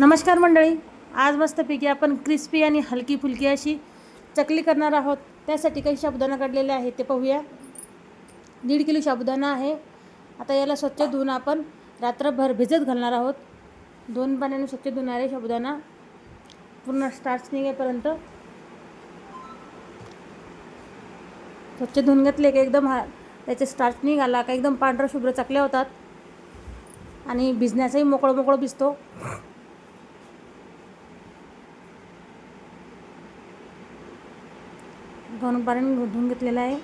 नमस्कार मंडळी. आज मस्तपैकी आपण क्रिस्पी आणि हलकी फुलकी अशी चकली करणार आहोत. त्यासाठी काही साबुदाणा काढलेले आहे ते पाहूया. दीड किलो साबुदाणा आहे. आता याला स्वच्छ धुवून आपण रात्रभर भिजत घालणार आहोत. दोन पाण्याने स्वच्छ धुणार आहे साबुदाणा पूर्ण स्टार्च निघेपर्यंत. स्वच्छ धुवून घेतले की एकदम हा त्याचे स्टार्च निघाला का एकदम पांढरा शुभ्र चकल्या होतात. आणि भिजण्याचाही मोकळं मोकळं भिजतो. दोन पाण्याने धुवून घेतलेलं आहे.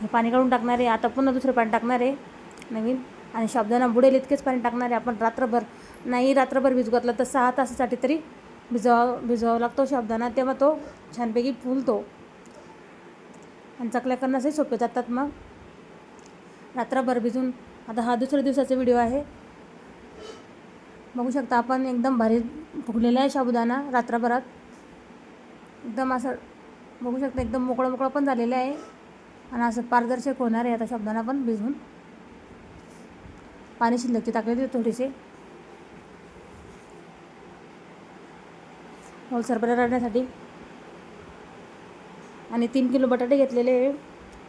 हे पाणी काढून टाकणार आहे आता पुन्हा दुसरं पाणी टाकणार आहे नवीन. आणि शाबदाना बुडेल इतकेच पाणी टाकणार आहे आपण रात्रभर नाही रात्रभर भिजू घातलं तर सहा तासासाठी तरी भिजवा भिजवावा लागतो शाबदाना. तेव्हा तो छानपैकी फुलतो. आणि चकल्या करण्यासही सोपे जातात मग. रात्रभर भिजून आता हा दुसऱ्या दिवसाचा व्हिडिओ आहे. बघू शकता आपण एकदम भारी फुगलेला आहे साबुदाणा रात्रभरात. एकदम असं बघू शकता एकदम मोकळं मोकळं पण झालेलं आहे. आणि असं पारदर्शक होणार आहे आता साबुदाणा पण भिजवून. पाणी शिल्लक टाकले टाकलेले थोडेसे होलसरपणा राहण्यासाठी. आणि तीन किलो बटाटे घेतलेले आहे.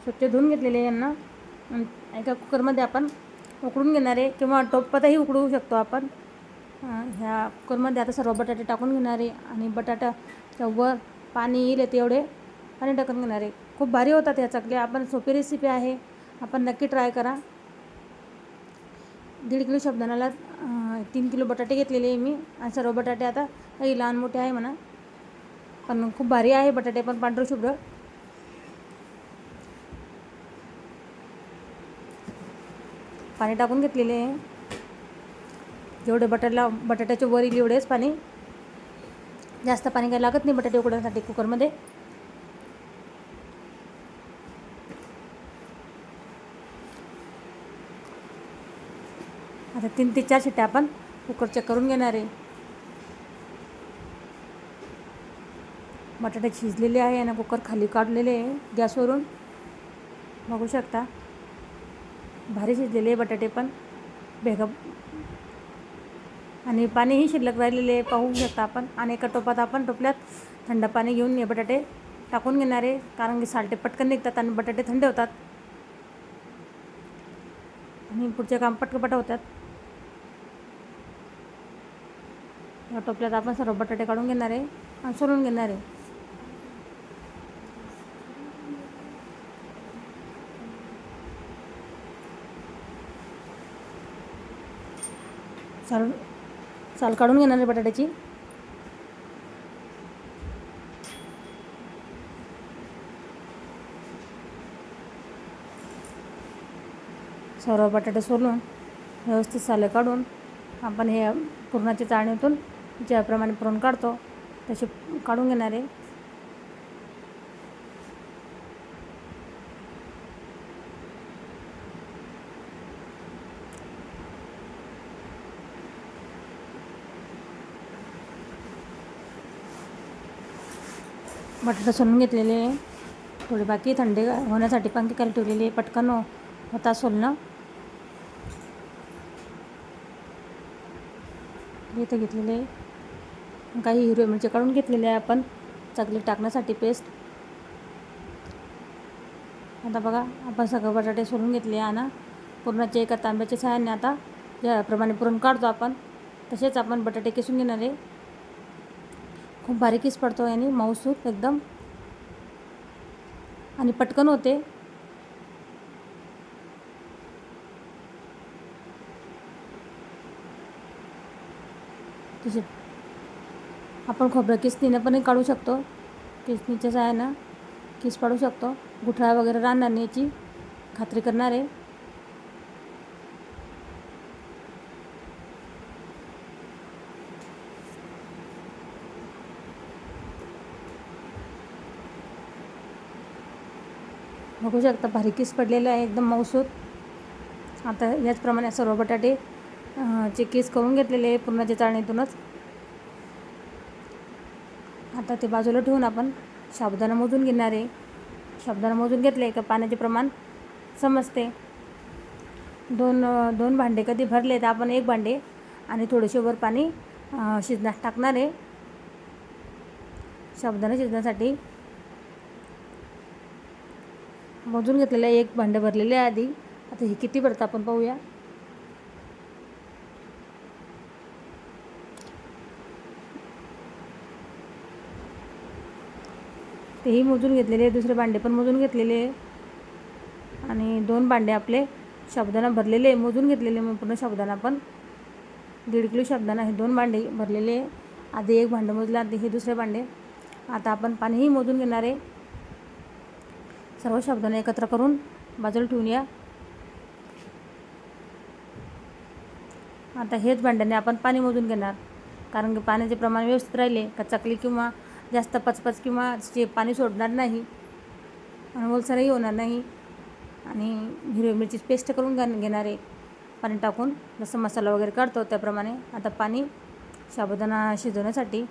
स्वच्छ धुवून घेतलेले आहे यांना. एका कुकरमध्ये आपण उकडून घेणार आहे. किंवा टोपातही उकडवू शकतो आपण. ह्या कुकरमध्ये आता सर्व बटाटे टाकून घेणार आहे आणि बटाट्याच्या वर पाणी येईल तेवढे पाणी टाकून घेणार. आहे खूप भारी होतात ह्या चकल्या. आपण सोपी रेसिपी आहे. आपण नक्की ट्राय करा. दीड किलो शब्दानाला तीन किलो बटाटे घेतलेले आहे मी. आणि सर्व बटाटे आता काही लहान मोठे आहे म्हणा. पण खूप भारी आहे बटाटे पण पांढरं शुभ्र. पाणी टाकून घेतलेले आहे. जेवढे बटाट्याला बटाट्याचे वरील एवढेच पाणी. जास्त पाणी काही लागत नाही बटाटे उकडण्यासाठी कुकरमध्ये. आता तीन ते चार शिट्ट्या आपण कुकरच्या करून घेणार आहे. बटाटे शिजलेले आहे आणि कुकर खाली काढलेले आहे गॅसवरून. बघू शकता. भारी शिजलेले आहे बटाटे पण. भेगा आणि पाणीही शिल्लक राहिलेले पाहू शकता आपण. आणि एका टोपात आपण टोपल्यात थंड पाणी घेऊन हे बटाटे टाकून घेणार आहे. कारण की सालटे पटकन निघतात आणि बटाटे थंड होतात. आणि पुढचे काम पटकपट होतात. या टोपल्यात आपण सर्व बटाटे काढून घेणार आहे आणि सोलून घेणार आहे. साल साल काढून घेणार आहे बटाट्याची. सर्व बटाटे सोलून व्यवस्थित साले काढून आपण हे पुरणाच्या चाळणीतून ज्याप्रमाणे पुरण काढतो तसे काढून घेणार आहे. बटाटा सोलून घेतलेले थोडे बाकी थंडी होण्यासाठी पंखे खाली ठेवलेले पटकन हो- होता सोलणं. इथं घेतलेले काही हिरवे मिरची काढून घेतलेले आहे आपण. चकली टाकण्यासाठी पेस्ट आता बघा आपण सगळं बटाटे सोलून घेतले आहे ना. पुरणाच्या एका तांब्याच्या सहाय्याने आता ज्याप्रमाणे पुरण काढतो आपण तसेच आपण बटाटे किसून घेणार आहे. खूप बारीकीच किस पडतो याने मऊसूत एकदम आणि पटकन होते. तसे आपण खोबरं किसनीनं पण काढू शकतो. किसनीच्याच आहे ना किस पाडू शकतो. गुठळा वगैरे राहणार नाही याची खात्री करणार. आहे बघू शकता भारी किस पडलेलं आहे एकदम मऊसूत. आता याचप्रमाणे सर्व बटाटे चे केस करून घेतलेले आहे पूर्णाच्या चाळणीतूनच आता ते बाजूला ठेवून आपण साबुदाणा मोजून घेणार आहे. साबुदाणा मोजून घेतले का पाण्याचे प्रमाण समजते. दोन दोन भांडे कधी भरले तर आपण एक भांडे आणि थोडेसे वर पाणी शिजण्यास टाकणार आहे. साबुदाणा शिजण्यासाठी मोजून घेतलेलं आहे एक भांडं भरलेले आहे आधी आता हे किती भरतं आपण पाहूया. तेही मोजून घेतलेले आहे दुसरे भांडे पण मोजून घेतलेले. आहे आणि दोन भांडे आपले साबुदाणा भरलेले आहे मोजून घेतलेले मग पूर्ण साबुदाणा पण. दीड किलो साबुदाणा हे दोन भांडे भरलेले. आहे आधी एक भांडं मोजलं आधी हे दुसरे भांडे. आता आपण पाणीही मोजून घेणार आहे. सर्व शब्दांना एकत्र करून बाजूला ठेवून या. आता हेच भांड्याने आपण पाणी मोजून घेणार. कारण की पाण्याचे प्रमाण व्यवस्थित राहिले का चकली किंवा जास्त पचपच किंवा जे पाणी सोडणार नाही आणि ओलसरही होणार नाही. आणि हिरवी मिरची पेस्ट करून घाल घेणार आहे पाणी टाकून जसं मसाला वगैरे काढतो त्याप्रमाणे आता पाणी साबुदाणा शिजवण्यासाठी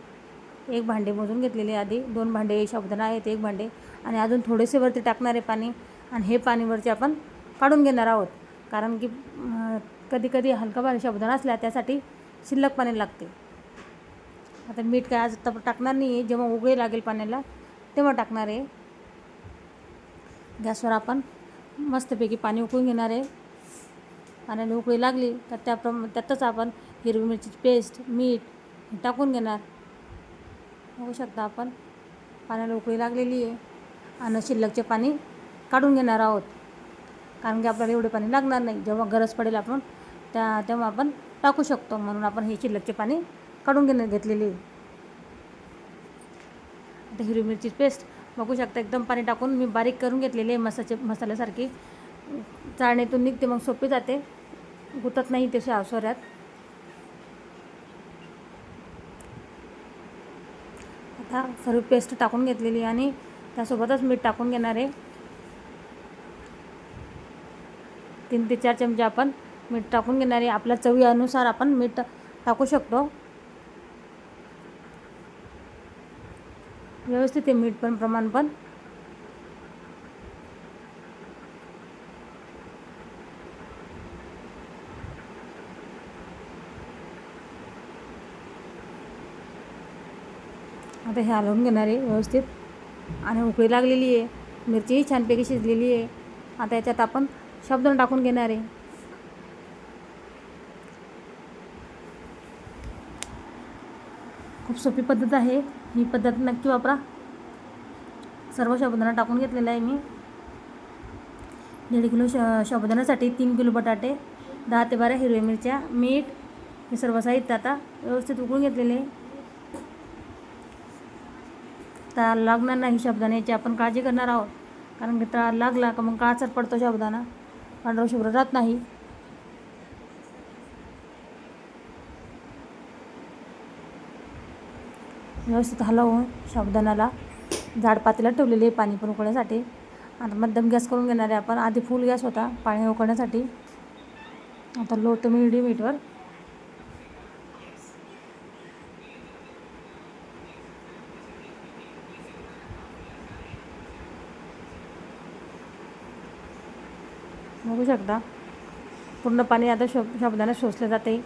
एक भांडे मोजून घेतलेले. आधी दोन भांडे साबुदाणा आहेत एक भांडे आणि अजून थोडेसे वरती टाकणार आहे पाणी आणि हे पाणीवरती आपण काढून घेणार आहोत. कारण की कधी कधी हलका भारी साबुदाणा असल्या त्यासाठी शिल्लक पाणी लागते. आता मीठ काय आज तर टाकणार नाही आहे जेव्हा उगळे लागेल पाण्याला तेव्हा टाकणार आहे. गॅसवर आपण मस्तपैकी पाणी उकळून घेणार आहे. पाण्याला उकळी लागली तर त्याप्रमाणे त्यातच आपण हिरवी मिरचीची पेस्ट मीठ टाकून घेणार. बघू शकता आपण पाण्याला उकळी लागलेली आहे. आणि शिल्लकचे पाणी काढून घेणार आहोत. कारण की आपल्याला एवढे पाणी लागणार नाही. जेव्हा गरज पडेल आपण त्या तेव्हा आपण टाकू शकतो. म्हणून आपण हे शिल्लकचे पाणी काढून घेणे घेतलेली. आता हिरवी मिरची पेस्ट बघू शकता. एकदम पाणी टाकून मी बारीक करून घेतलेली आहे. मसाचे मसाल्यासारखी. चाळणीतून निघते मग सोपी जाते. गुतत नाही ते सोऱ्यात. आता सर्व पेस्ट टाकून घेतलेली आणि त्यासोबतच मीठ टाकून घेणार आहे. तीन ते चार चमचे आपण मीठ टाकून घेणार आहे. आपल्या चवीनुसार आपण मीठ टाकू शकतो. व्यवस्थित आहे मीठ पण प्रमाण पण. आता हे हलवून घेणार आहे व्यवस्थित. आणि उकळी लागलेली आहे. मिरचीही छानपैकी शिजलेली आहे. आता याच्यात आपण शब्दन टाकून घेणार आहे. खूप सोपी पद्धत आहे. ही पद्धत नक्की वापरा. सर्व साबुदाणा टाकून घेतलेला आहे मी. दीड किलो श साबुदाण्यासाठी तीन किलो बटाटे दहा ते बारा हिरव्या मिरच्या मीठ हे सर्व साहित्य आता व्यवस्थित उकळून घेतलेले आहे. तळा लागणार नाही साबुदाण्याची आपण काळजी करणार आहोत. कारण की तळा लागला का मग काळसर पडतो साबुदाणा पांढरा शुभ्र राहत नाही. व्यवस्थित हलवून साबुदाण्याला झाडपातीला पातेला ठेवलेली आहे पाणी पण उकळण्यासाठी. आता मध्यम गॅस करून घेणार आहे आपण. आधी फुल गॅस होता पाणी उकळण्यासाठी. आता लो टू मिडियम हीटवर बघू शकता? पूर्ण पाणी आता शो साबुदाणा शोषलं जाते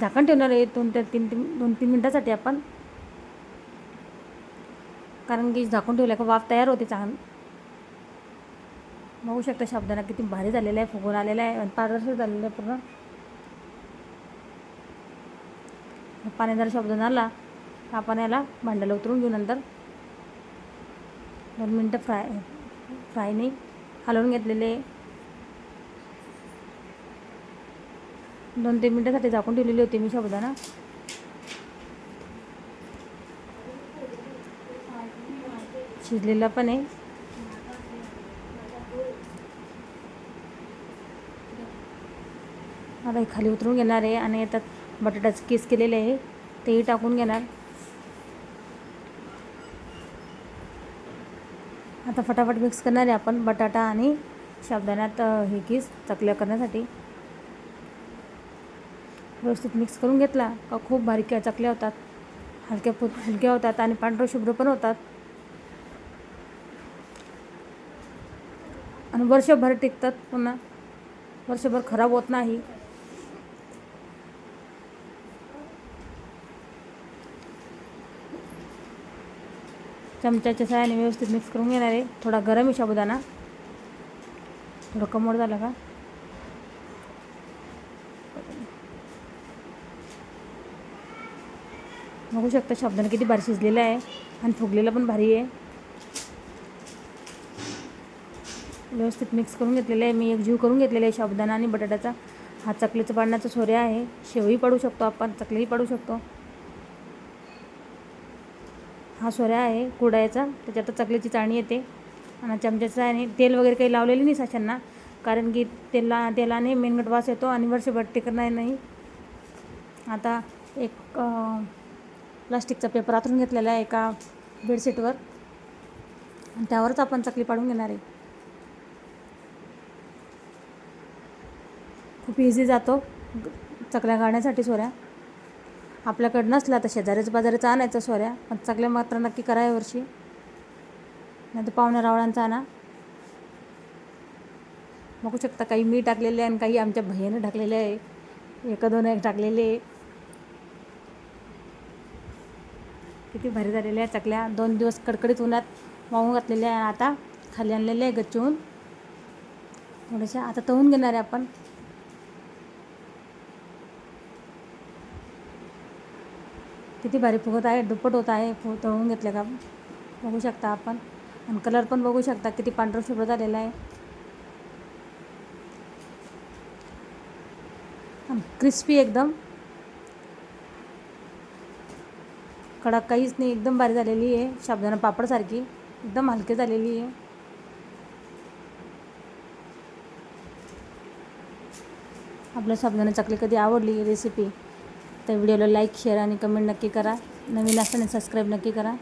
झाकण ठेवणार आहे दोन ते तीन तीन दोन तीन मिनटासाठी आपण. कारण की झाकून ठेवल्या का वाफ तयार होते चांगली. बघू शकता साबुदाणा किती भारी झालेला आहे फुगून आलेला आहे आणि पारदर्शक झालेलं आहे पूर्ण. पाणी पाण्यादार साबुदाणा आला आपण याला भांड्याला उतरून घेऊ नंतर. दोन मिनटं फ्राय फ्राय नाही. हलवून घेतलेले. दोन तीन मिनटासाठी झाकून ठेवलेली होती मी साबुदाणा शिजलेला पण आहे. आता हे खाली उतरून घेणार आहे आणि आता बटाट्याचं केस केलेले आहे तेही टाकून घेणार. आता फटाफट मिक्स करणार आहे आपण. बटाटा आणि शाबदाण्यात हे कीस चकल्या करण्यासाठी. व्यवस्थित मिक्स करून घेतला. का खूप बारीक चकल्या होतात. हलक्या फुट हलक्या होतात आणि पांढरं शुभ्र पण होतात. आणि वर्षभर टिकतात पुन्हा. वर्षभर खराब होत नाही. चमच्याच्या सहाय्याने व्यवस्थित मिक्स करून घेणार आहे. थोडा गरम आहे साबुदाणा. थोडं कमोड झालं का? बघू शकता साबुदाणा किती भारी शिजलेला आहे आणि फुगलेला पण भारी आहे. व्यवस्थित मिक्स करून घेतलेलं आहे. मी एक जीव करून घेतलेला आहे साबुदाणा आणि बटाट्याचा. हा चकलीचं पाडण्याचा सोऱ्या आहे. शेवही पाडू शकतो आपण. चकलीही पाडू शकतो. हा सोऱ्या आहे कुडायचा त्याच्यात चकलीची चाळणी येते. आणि चमच्याचा आणि तेल वगैरे काही लावलेली नाही साशांना. कारण की तेला तेलाने मेनगट वास येतो आणि वर्षभर टिकणार नाही आता एक प्लास्टिकचा पेपर आतून घेतलेला आहे एका बेडशीटवर आणि त्यावरच आपण चकली पाडून घेणार आहे. खूप इझी जातो चकल्या गाळण्यासाठी सोऱ्या. आपल्याकडं नसला तर शेजारीच बाजारीचं आणायचा सोऱ्या. पण चकल्या मात्र नक्की करा यावर्षी नाही तर पाहुण्या रावळांचा आणा. बघू शकता काही मी टाकलेले आहे आणि काही आमच्या भैयाने टाकलेले आहे. एका दोन एक टाकलेले आहे. किती भारी झालेल्या आहे चकल्या. दोन दिवस कडकडीत उन्हात वाहून घातलेल्या आहे आता खाली आणलेले आहे गच्चून थोड्याशा. आता तळून घेणार आहे आपण. किती भारी फुगत आहे दुप्पट होत आहे फु तळून घेतलं का? बघू शकता आपण. आणि कलर पण बघू शकता किती पांढरं शुभ्र झालेला आहे. क्रिस्पी एकदम. कडक काहीच नाही एकदम भारी झालेली आहे. साबुदाणा पापडसारखी एकदम हलकी झालेली आहे. आपल्या साबुदाणा चकली कधी आवडली रेसिपी तर व्हिडिओला लाईक शेअर आणि कमेंट नक्की करा. नवीन असताना सबस्क्राईब नक्की करा.